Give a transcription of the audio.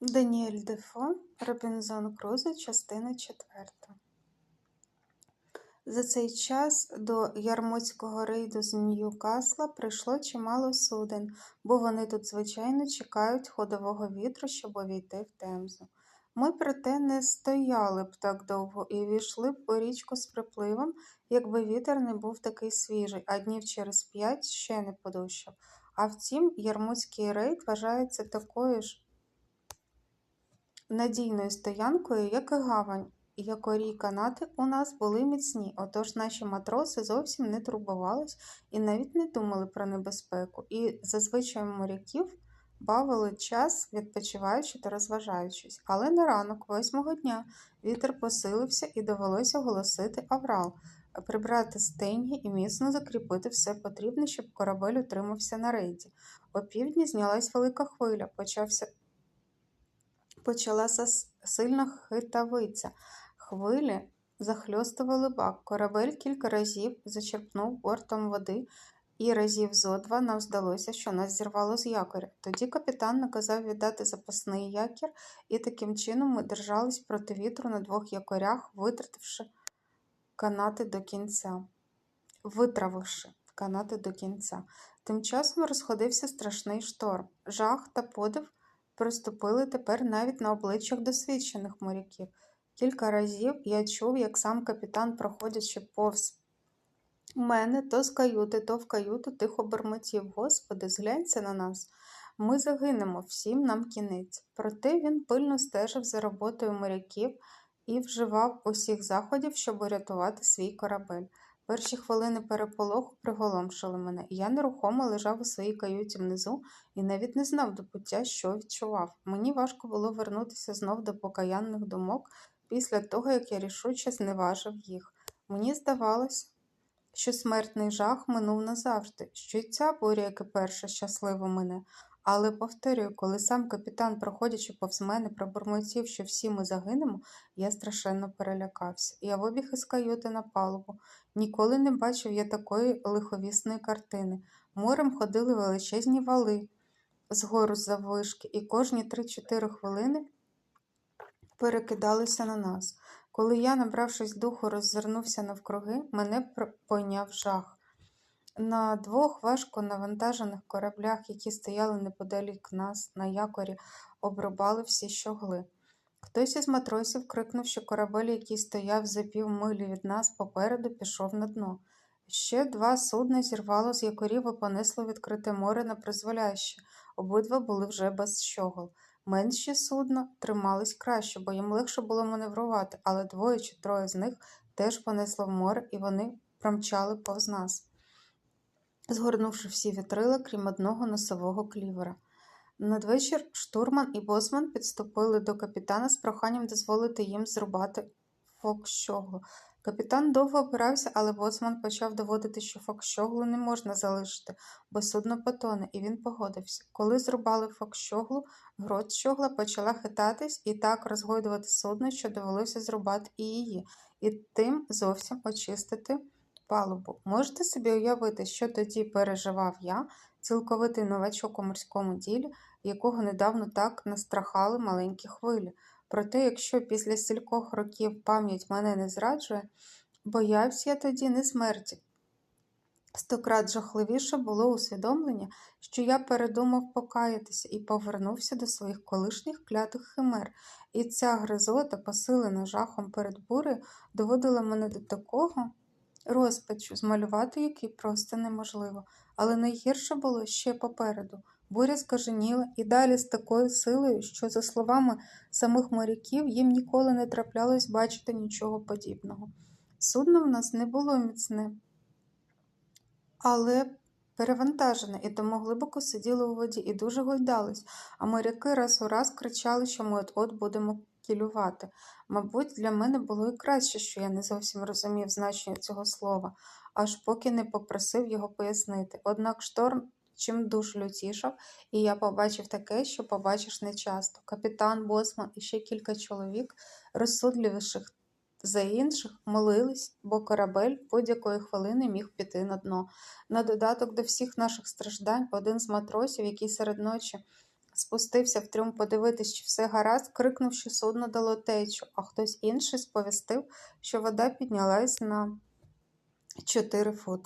Даніель Дефо, Робінзон Крузо, частина 4. За цей час до Ярмутського рейду з Ньюкасла прийшло чимало суден, бо вони тут, звичайно, чекають ходового вітру, щоб увійти в Темзу. Ми, проте, не стояли б так довго і війшли б у річку з припливом, якби вітер не був такий свіжий, а днів через п'ять ще не подущав. А втім, Ярмутський рейд вважається такою ж надійною стоянкою, як і гавань, якорі канати у нас були міцні, отож наші матроси зовсім не турбувались і навіть не думали про небезпеку, і зазвичай моряків бавили час, відпочиваючи та розважаючись. Але на ранок, восьмого дня, вітер посилився і довелося оголосити аврал, прибрати стеньги і міцно закріпити все потрібне, щоб корабель утримався на рейді. О півдні знялась велика хвиля, почався почалася сильна хитавиця. Хвилі захльостували бак. Корабель кілька разів зачерпнув бортом води, і разів зо два нам здалося, що нас зірвало з якоря. Тоді капітан наказав віддати запасний якір, і таким чином ми держались проти вітру на двох якорях, витративши канати до кінця. Витравивши канати до кінця. Тим часом розходився страшний шторм. Жах та подив приступили тепер навіть на обличчях досвідчених моряків. Кілька разів я чув, як сам капітан, проходячи повз мене то з каюти, то в каюту тихо бурмотів. Господи, зглянься на нас. Ми загинемо, всім нам кінець. Проте він пильно стежив за роботою моряків і вживав усіх заходів, щоб урятувати свій корабель. Перші хвилини переполоху приголомшили мене, я нерухомо лежав у своїй каюті внизу і навіть не знав до пуття, що відчував. Мені важко було вернутися знов до покаянних думок після того, як я рішуче зневажив їх. Мені здавалось, що смертний жах минув назавжди, що й ця буря, як і перша, щасливо мене. Але, повторюю, коли сам капітан, проходячи повз мене, пробурмотів, що всі ми загинемо, я страшенно перелякався. Я вибіг із каюти на палубу. Ніколи не бачив я такої лиховісної картини. Морем ходили величезні вали згору з заввишки, і кожні три-чотири хвилини перекидалися на нас. Коли я, набравшись духу, роззирнувся навкруги, мене пойняв жах. На двох важко навантажених кораблях, які стояли неподалік нас, на якорі, обрубали всі щогли. Хтось із матросів крикнув, що корабель, який стояв за півмилі від нас попереду, пішов на дно. Ще два судна зірвало з якорів і понесло відкрите море на призволяще. Обидва були вже без щогол. Менші судна тримались краще, бо їм легше було маневрувати, але двоє чи троє з них теж понесло в море, і вони промчали повз нас згорнувши всі вітрила, крім одного носового клівера. Надвечір штурман і босман підступили до капітана з проханням дозволити їм зрубати фокщоглу. Капітан довго опирався, але боцман почав доводити, що фокщоглу не можна залишити, бо судно потоне, і він погодився. Коли зрубали фокщоглу, грот щогла почала хитатись і так розгойдувати судно, що довелося зрубати і її, і тим зовсім очистити палубу. Можете собі уявити, що тоді переживав я, цілковитий новачок у морському ділі, якого недавно так настрахали маленькі хвилі. Проте, якщо після стількох років пам'ять мене не зраджує, боявся я тоді не смерті. Стократ жахливіше було усвідомлення, що я передумав покаятися і повернувся до своїх колишніх клятих химер, і ця гризота, посилена жахом перед бурею, доводила мене до такого розпачу, змалювати який просто неможливо, але найгірше було ще попереду. Буря скаженіла і далі з такою силою, що, за словами самих моряків, їм ніколи не траплялось бачити нічого подібного. Судно в нас не було міцне, але перевантажене, і тому глибоко сиділо у воді і дуже гойдались, а моряки раз у раз кричали, що ми от-от будемо кілювати. Мабуть, для мене було і краще, що я не зовсім розумів значення цього слова, аж поки не попросив його пояснити. Однак шторм чим душ лютішав, і я побачив таке, що побачиш нечасто. Капітан, босман і ще кілька чоловік, розсудливіших за інших молились, бо корабель будь-якої хвилини міг піти на дно. На додаток до всіх наших страждань, один з матросів, який серед ночі спустився в трюм подивитись, чи все гаразд, крикнув, що судно дало течу, а хтось інший сповістив, що вода піднялась на 4 фути.